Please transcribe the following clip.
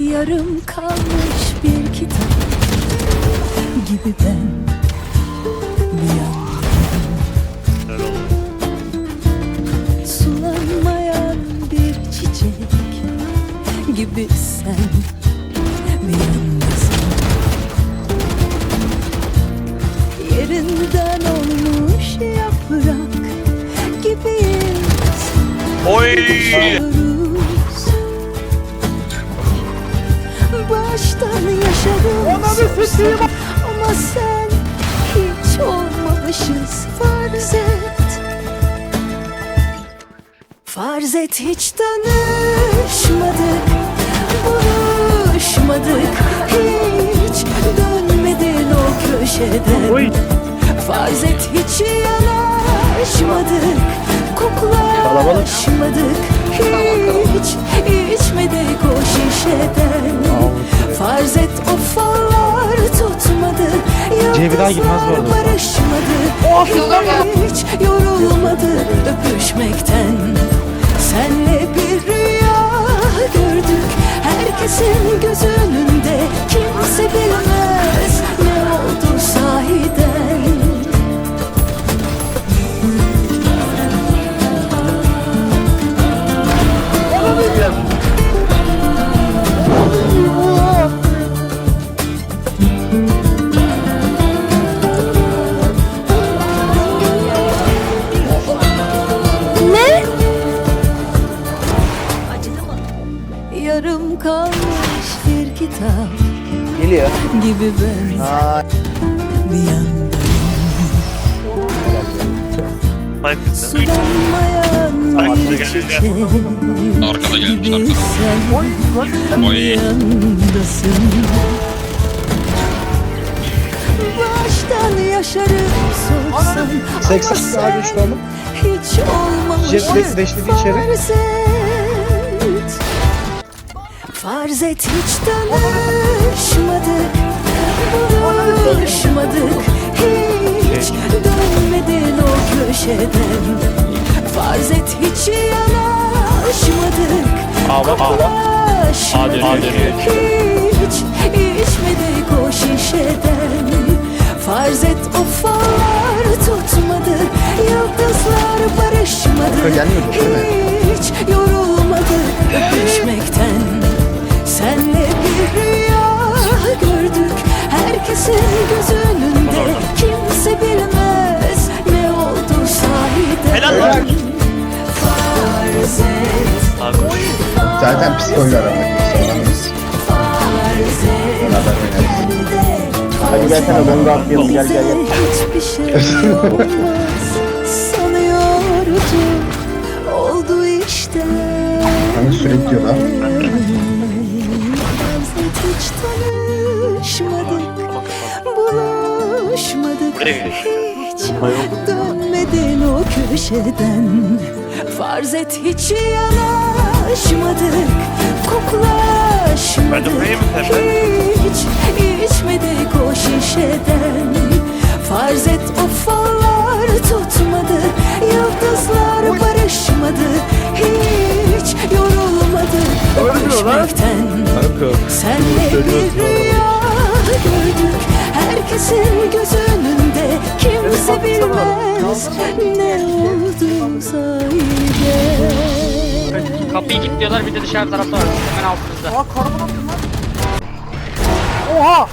Yarım kalmış bir kitap gibi ben bir yandan Sulanmayan bir çiçek gibi sen bir yandasın Yerinden olmuş yaprak gibiyiz Oy! Baştan yaşarız Ama sen hiç olmamışız Farz et. Farz et hiç tanışmadık Buluşmadık. Hiç dönmedin o köşeden. Oy! Farz et hiç yanaşmadık. Koklaşmadık Hiç içmedik o şişeden Cevda gitmez bu arada. barışmadı Hiç yorulmadı. Öpüşmekten Yarım kalmış bir kitap Geliyor. gibi ben Aa, bir yandan. Sulanmayan Ay, bir çiçek Arkada gelmiş gibi sen Oy. bir yandasın Baştan yaşarım sorsan 80 ama sen hiç olmamış Jet deşledi içeri. Farz et hiç tanışmadık Buluşmadık Hiç dönmedin o köşeden. Farz et hiç yanaşmadık dönüyor. Hiç içmedik o şişeden. Farz et o fallar tutmadı Yıldızlar barışmadı. Gelmiyordu, değil mi? Hiç yorulmadı öpüşmekten Herkesin göz önünde Kimse bilmez ne oldu sahiden Helal lan. Farz et Abi. Zaten. Hadi gelsene ben de atlayalım gel gel gel. Hiçbir şey olmaz sanıyordum Oldu işte Hani sürekli diyor lan. Hiç tanışmadık Buraya. Hiç dönmedin o köşeden. Farz et hiç yanaşmadık Koklaşmadık. Ben de buraya mı pembe? hiç içmedik o şişeden. Farz et o fallar tutmadı Yıldızlar barışmadı. Hiç yorulmadı öpüşmekten. Senle bir rüya gördük Herkesin göz önünde Kimse bilmez Ne oldu sahiden Kapıyı kilitliyorlar bir de dışarı tarafta var. Hemen altımızda. Oha!